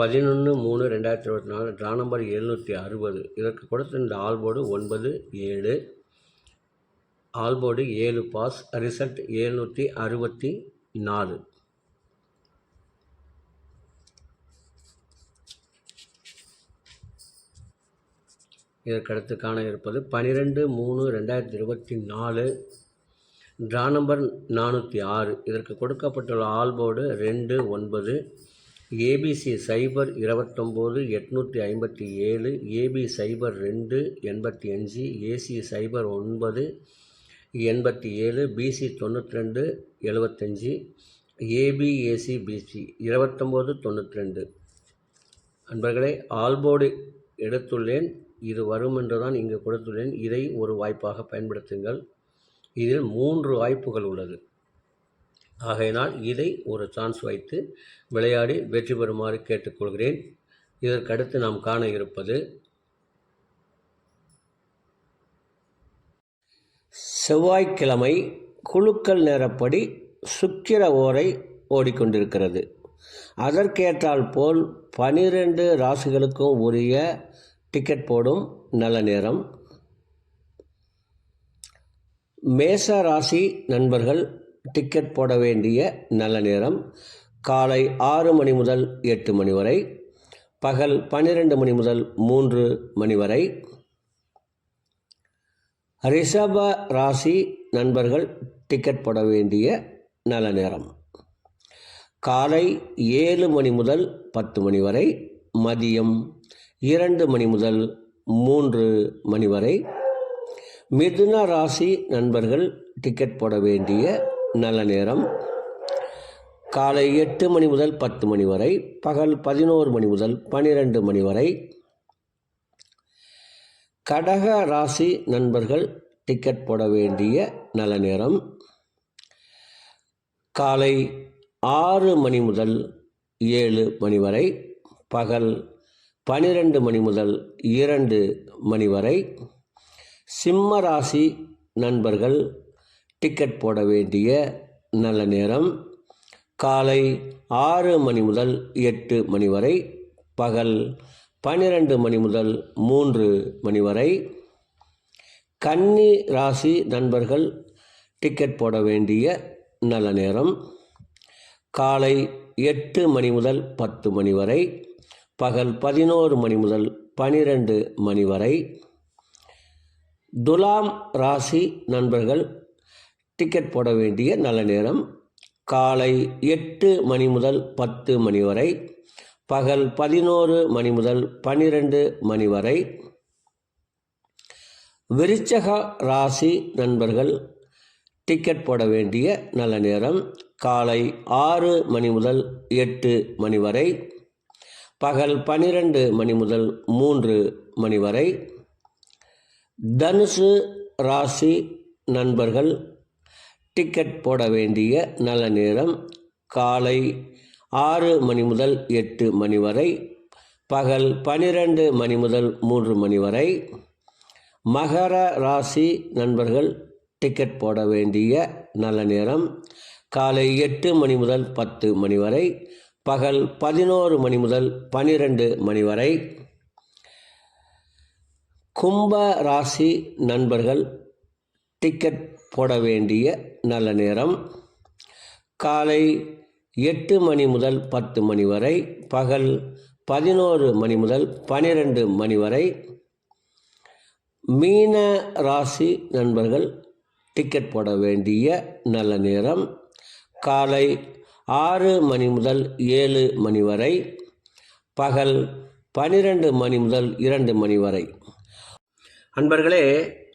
பதினொன்று மூணு ரெண்டாயிரத்தி இருபத்தி நாலு ட்ரா நம்பர் எழுநூற்றி அறுபது. இதற்கு கொடுத்த இந்த ஆல்போர்டு ஒன்பது ஏழு. ஆல்போர்டு ஏழு பாஸ் ரிசல்ட் எழுநூற்றி அறுபத்தி நாலு. இதற்கடுத்து காண இருப்பது பன்னிரெண்டு மூணு ரெண்டாயிரத்தி இருபத்தி நாலு ட்ரா நம்பர் நானூற்றி ஆறு. இதற்கு கொடுக்கப்பட்டுள்ள ஆல்போர்டு ரெண்டு ஒன்பது. ஏபிசி சைபர் இருபத்தொம்போது எட்நூற்றி ஐம்பத்தி ஏழு ஏபி சைபர் ரெண்டு எண்பத்தி அஞ்சு ஏசி சைபர் ஒன்பது எண்பத்தி ஏழு பிசி தொண்ணூற்றி ரெண்டு எழுபத்தஞ்சி ஏபிஏசி பிசி இருபத்தொம்போது தொண்ணூற்றி ரெண்டு. அன்பர்களே ஆல்போர்டு எடுத்துள்ளேன். இது வரும் என்று தான் இங்கு கொடுத்துள்ளேன். இதை ஒரு வாய்ப்பாக பயன்படுத்துங்கள். இதில் மூன்று வாய்ப்புகள் உள்ளது. ஆகையினால் இதை ஒரு சான்ஸ் வைத்து விளையாடி வெற்றி பெறுமாறு கேட்டுக்கொள்கிறேன். இதற்கடுத்து நாம் காண இருப்பது செவ்வாய்க்கிழமை குழுக்கள் நேரப்படி சுக்கிர ஓரை ஓடிக்கொண்டிருக்கிறது. அதற்கேற்றால் போல் பனிரெண்டு ராசிகளுக்கும் உரிய டிக்கெட் போடும் நல்ல நேரம். மேச ராசி நண்பர்கள் டிக்கெட் போட வேண்டிய நல்ல நேரம். காலை ஆறு மணி முதல் எட்டு மணி வரை. பகல் பன்னிரெண்டு மணி முதல் மூன்று மணி வரை. ரிஷப ராசி நண்பர்கள் டிக்கெட் போட வேண்டிய நல்ல நேரம். காலை ஏழு மணி முதல் பத்து மணி வரை. மதியம் இரண்டு மணி முதல் மூன்று மணி வரை. மிதுன ராசி நண்பர்கள் டிக்கெட் போட வேண்டிய நல்ல நேரம். காலை எட்டு மணி முதல் பத்து மணி வரை பகல் பதினோரு மணி முதல் பனிரெண்டு மணி வரை. கடக ராசி நண்பர்கள் டிக்கெட் போட வேண்டிய நல்ல நேரம். காலை ஆறு மணி முதல் ஏழு மணி வரை பகல் பனிரெண்டு மணி முதல் இரண்டு மணி வரை. சிம்ம ராசி நண்பர்கள் டிக்கெட் போட வேண்டிய நல்ல நேரம். காலை ஆறு மணி முதல் எட்டு மணி வரை பகல் பன்னிரண்டு மணி முதல் மூன்று மணி வரை. கன்னி ராசி நண்பர்கள் டிக்கெட் போட வேண்டிய நல்ல நேரம். காலை எட்டு மணி முதல் பத்து மணி வரை பகல் பதினோரு மணி முதல் பனிரெண்டு மணி வரை. துலாம் ராசி நண்பர்கள் டிக்கெட் போட வேண்டிய நல்ல நேரம். காலை எட்டு மணி முதல் பத்து மணி வரை. பகல் பதினோரு மணி முதல் பன்னிரெண்டு மணி வரை. விருச்சக ராசி நண்பர்கள் டிக்கெட் போட வேண்டிய நல்ல நேரம். காலை ஆறு மணி முதல் எட்டு மணி வரை. பகல் பன்னிரெண்டு மணி முதல் மூன்று மணி வரை. தனுசு ராசி நண்பர்கள் டிக்கெட் போட வேண்டிய நல்ல நேரம் காலை ஆறு மணி முதல் எட்டு மணி வரை பகல் பனிரெண்டு மணி முதல் மூன்று மணி வரை. மகர ராசி நண்பர்கள் டிக்கெட் போட வேண்டிய நல்ல நேரம் காலை எட்டு மணி முதல் பத்து மணி வரை பகல் பதினோரு மணி முதல் பனிரெண்டு மணி வரை. கும்ப ராசி நண்பர்கள் டிக்கெட் போட வேண்டிய நல்ல நேரம். காலை எட்டு மணி முதல் பத்து மணி வரை பகல் பதினோரு மணி முதல் பனிரெண்டு மணி வரை. மீன ராசி நண்பர்கள் டிக்கெட் போட வேண்டிய நல்ல நேரம். காலை ஆறு மணி முதல் ஏழு மணி வரை பகல் பனிரெண்டு மணி முதல் இரண்டு மணி வரை. அன்பர்களே